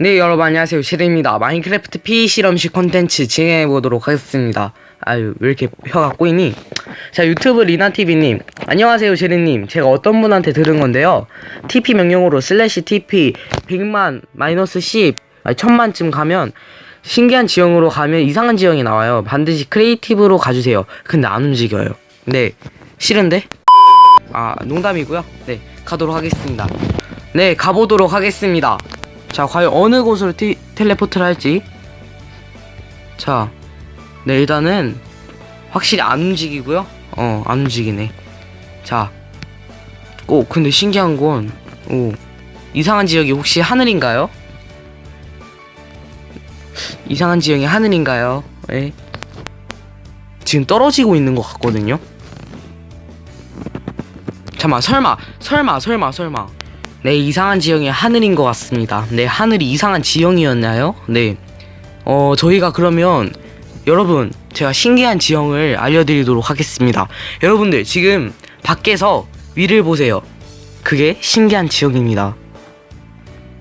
네 여러분 안녕하세요. 쉐드입니다. 마인크래프트 P 실험실 콘텐츠 진행해보도록 하겠습니다. 아유 왜 이렇게 혀가 꼬이니? 자 유튜브 리나TV님. 안녕하세요 쉐드님. 제가 어떤 분한테 들은 건데요. TP 명령으로 슬래시 TP 100만 마이너스 10 아니 1000만쯤 가면 신기한 지형으로 가면 이상한 지형이 나와요. 반드시 크리에이티브로 가주세요. 근데 안 움직여요. 네. 싫은데? 아 농담이고요. 네 가도록 하겠습니다. 네 가보도록 하겠습니다 자 과연 어느 곳으로 티, 텔레포트를 할지 자 네, 일단은 확실히 안 움직이고요 어 안 움직이네 자 오 근데 신기한 건 오 이상한 지역이 혹시 하늘인가요? 이상한 지형이 하늘인가요? 예. 지금 떨어지고 있는 것 같거든요 잠깐만 설마 설마 설마 설마 네 이상한 지형이 하늘인 것 같습니다 네 하늘이 이상한 지형이었나요? 네 어 저희가 그러면 여러분 제가 신기한 지형을 알려드리도록 하겠습니다 여러분들 지금 밖에서 위를 보세요 그게 신기한 지형입니다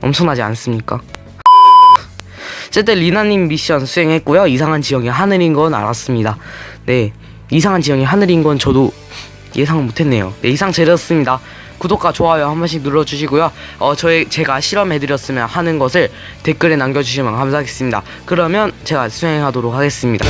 엄청나지 않습니까? 어쨌든 리나님 미션 수행했고요 이상한 지형이 하늘인 건 알았습니다 네 이상한 지형이 하늘인 건 저도 예상 못했네요. 네, 이상 제렸습니다. 구독과 좋아요 한 번씩 눌러주시고요. 어, 저희 제가 실험해드렸으면 하는 것을 댓글에 남겨주시면 감사하겠습니다. 그러면 제가 수행하도록 하겠습니다.